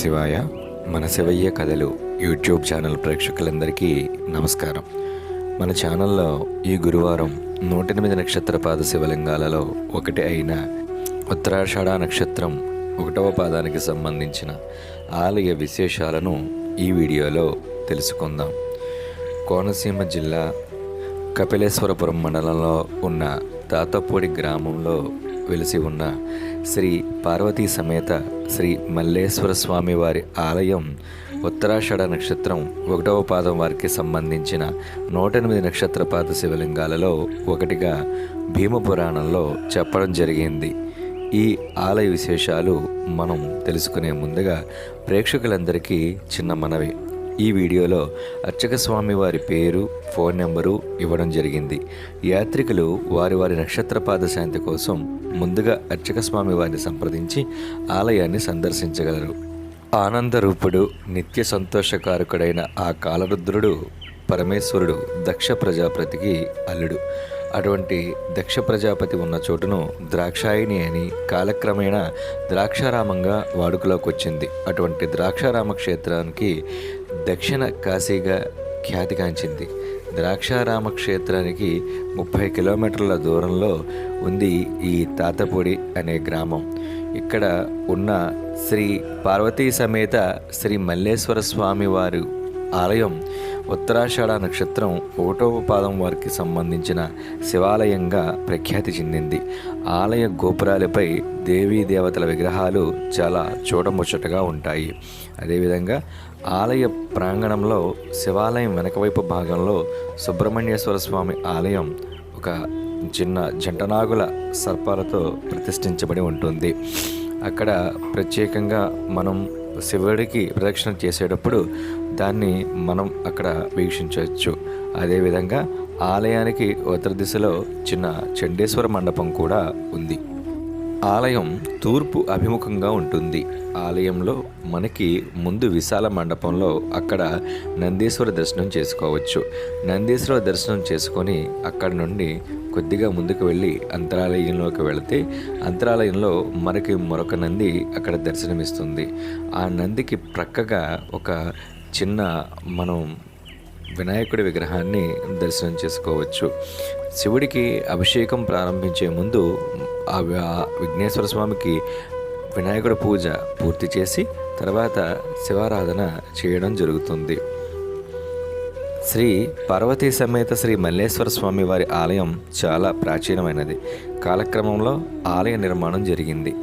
శివాయ మన శివయ్య కథలు యూట్యూబ్ ఛానల్ ప్రేక్షకులందరికీ నమస్కారం. మన ఛానల్లో ఈ గురువారం నూట ఎనిమిది నక్షత్ర పాద శివలింగాలలో ఒకటి అయిన ఉత్తరాషాఢ నక్షత్రం ఒకటవ పాదానికి సంబంధించిన ఆలయ విశేషాలను ఈ వీడియోలో తెలుసుకుందాం. కోనసీమ జిల్లా కపిలేశ్వరపురం మండలంలో ఉన్న తాతపూడి గ్రామంలో వెలిసి ఉన్న శ్రీ పార్వతీ సమేత శ్రీ మల్లేశ్వర స్వామి వారి ఆలయం ఉత్తరాషాఢ నక్షత్రం ఒకటవ పాదం వారికి సంబంధించిన నూట ఎనిమిది నక్షత్ర పాద శివలింగాలలో ఒకటిగా భీమపురాణంలో చెప్పడం జరిగింది. ఈ ఆలయ విశేషాలు మనం తెలుసుకునే ముందుగా ప్రేక్షకులందరికీ చిన్న మనవి. ఈ వీడియోలో అర్చక స్వామి వారి పేరు ఫోన్ నెంబరు ఇవ్వడం జరిగింది. యాత్రికులు వారి వారి నక్షత్రపాద శాంతి కోసం ముందుగా అర్చక స్వామి వారిని సంప్రదించి ఆలయాన్ని సందర్శించగలరు. ఆనందరూపుడు నిత్య సంతోషకారకుడైన ఆ కాలరుద్రుడు పరమేశ్వరుడు దక్ష ప్రజాపతికి అల్లుడు. అటువంటి దక్ష ప్రజాపతి ఉన్న చోటును ద్రాక్షాయిని అని కాలక్రమేణా ద్రాక్షారామంగా వాడుకలోకి వచ్చింది అటువంటి ద్రాక్షారామ క్షేత్రానికి దక్షిణ కాశీగా ఖ్యాతిగాంచింది. ద్రాక్షారామ క్షేత్రానికి ముప్పై కిలోమీటర్ల దూరంలో ఉంది ఈ తాతపూడి అనే గ్రామం. ఇక్కడ ఉన్న శ్రీ పార్వతీ సమేత శ్రీ మల్లేశ్వర స్వామి వారు ఆలయం ఉత్తరాషాఢ నక్షత్రం ఒకటవ పాదం వారికి సంబంధించిన శివాలయంగా ప్రఖ్యాతి చెందింది. ఆలయ గోపురాలపై దేవీ దేవతల విగ్రహాలు చాలా చూడముచ్చటగా ఉంటాయి. అదేవిధంగా ఆలయ ప్రాంగణంలో శివాలయం వెనకవైపు భాగంలో సుబ్రహ్మణ్యేశ్వర స్వామి ఆలయం ఒక చిన్న జంటనాగుల సర్పాలతో ప్రతిష్ఠించబడి ఉంటుంది. అక్కడ ప్రత్యేకంగా మనం శివుడికి ప్రదక్షిణ చేసేటప్పుడు దాన్ని మనం అక్కడ వీక్షించవచ్చు. అదేవిధంగా ఆలయానికి ఉత్తర దిశలో చిన్న చండేశ్వర మండపం కూడా ఉంది. ఆలయం తూర్పు అభిముఖంగా ఉంటుంది. ఆలయంలో మనకి ముందు విశాల మండపంలో అక్కడ నందీశ్వర దర్శనం చేసుకోవచ్చు. నందీశ్వర దర్శనం చేసుకొని అక్కడ నుండి కొద్దిగా ముందుకు వెళ్ళి అంతరాలయంలోకి వెళితే అంతరాలయంలో మనకి మరొక నంది అక్కడ దర్శనమిస్తుంది. ఆ నందికి ప్రక్కగా ఒక చిన్న మనం వినాయకుడి విగ్రహాన్ని దర్శనం చేసుకోవచ్చు. శివుడికి అభిషేకం ప్రారంభించే ముందు ఆ విఘ్నేశ్వర స్వామికి వినాయకుడి పూజ పూర్తి చేసి తర్వాత శివారాధన చేయడం జరుగుతుంది. శ్రీ పార్వతీ సమేత శ్రీ మల్లేశ్వర స్వామి వారి ఆలయం చాలా ప్రాచీనమైనది. కాలక్రమంలో ఆలయ నిర్మాణం జరిగింది.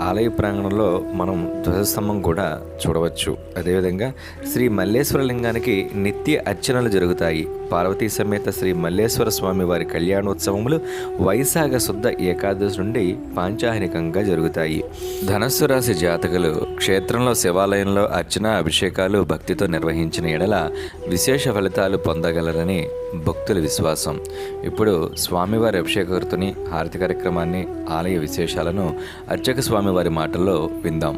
ఆలయ ప్రాంగణంలో మనం ధ్వజస్తంభం కూడా చూడవచ్చు. అదేవిధంగా శ్రీ మల్లేశ్వర లింగానికి నిత్య అర్చనలు జరుగుతాయి. పార్వతీ సమేత శ్రీ మల్లేశ్వర స్వామి వారి కళ్యాణోత్సవములు వైశాఖ శుద్ధ ఏకాదశి నుండి పాంచాహనికంగా జరుగుతాయి. ధనస్సు రాశి జాతకులు క్షేత్రంలో శివాలయంలో అర్చన అభిషేకాలు భక్తితో నిర్వహించిన ఎడల విశేష ఫలితాలు పొందగలరని భక్తుల విశ్వాసం. ఇప్పుడు స్వామివారి అభిషేకర్తుని హారతి కార్యక్రమాన్ని ఆలయ విశేషాలను అర్చక స్వామి స్వామివారి మాటల్లో విందాం.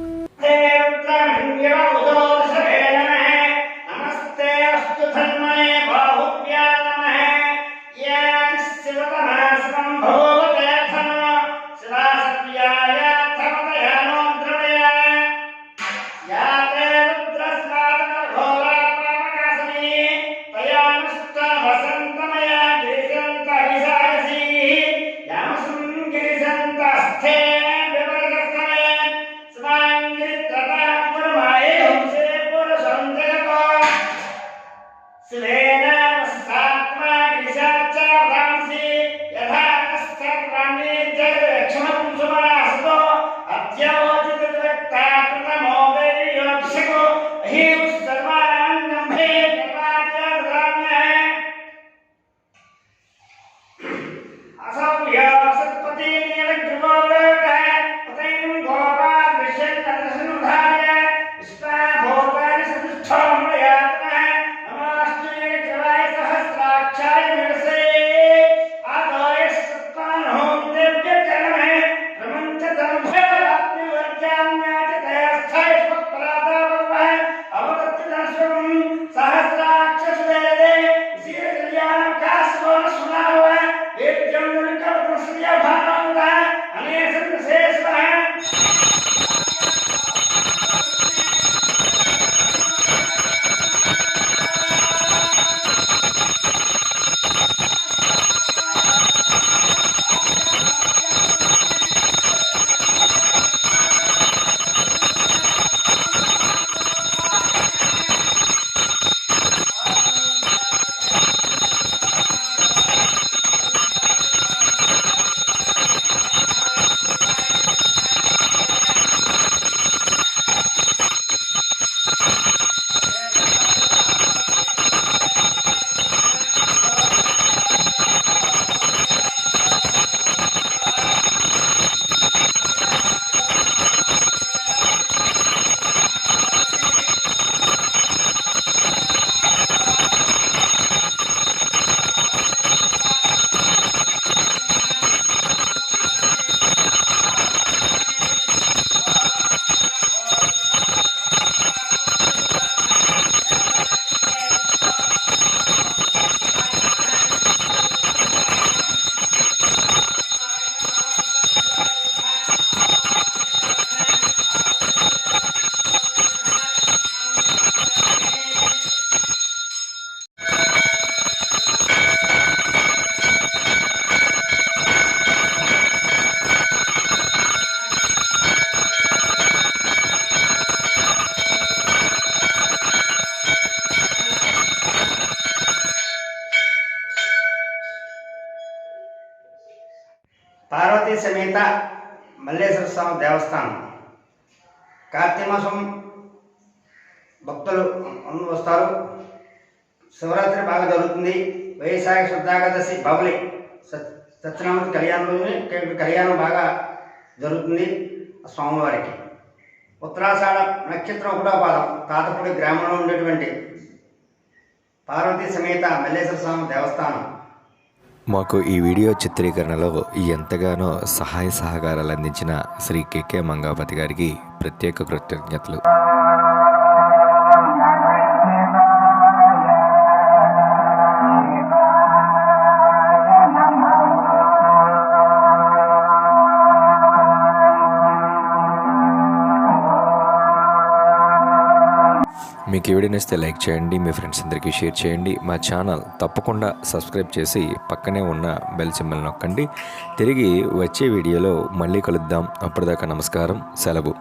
మల్లేశ్వర స్వామి దేవస్థానం. కార్తీక మాసం భక్తులు వస్తారు. శివరాత్రి బాగా జరుగుతుంది. వైశాఖ శుద్ధాగదశి బబులి సత్ సత్యనారాయణ కళ్యాణం కళ్యాణం బాగా జరుగుతుంది స్వామివారికి. ఉత్తరాషాఢ నక్షత్రం ఒకటో పాదం తాతపూడి గ్రామంలో ఉండేటువంటి పార్వతీ సమేత మల్లేశ్వర స్వామి దేవస్థానం. మాకు ఈ వీడియో చిత్రీకరణలో ఎంతగానో సహాయ సహకారాలు అందించిన శ్రీ కెకే మంగాపతి గారికి ప్రత్యేక కృతజ్ఞతలు. మీకు ఈ వీడియో లైక్ చేయండి మీ ఫ్రెండ్స్ అందరికీ షేర్ చేయండి. మా ఛానల్ తప్పకుండా సబ్స్క్రైబ్ చేసి పక్కనే ఉన్న బెల్ సింబల్ నొక్కండి. తిరిగి వచ్చే వీడియోలో మళ్ళీ కలుద్దాం. అప్పటిదాకా నమస్కారం సెలవు.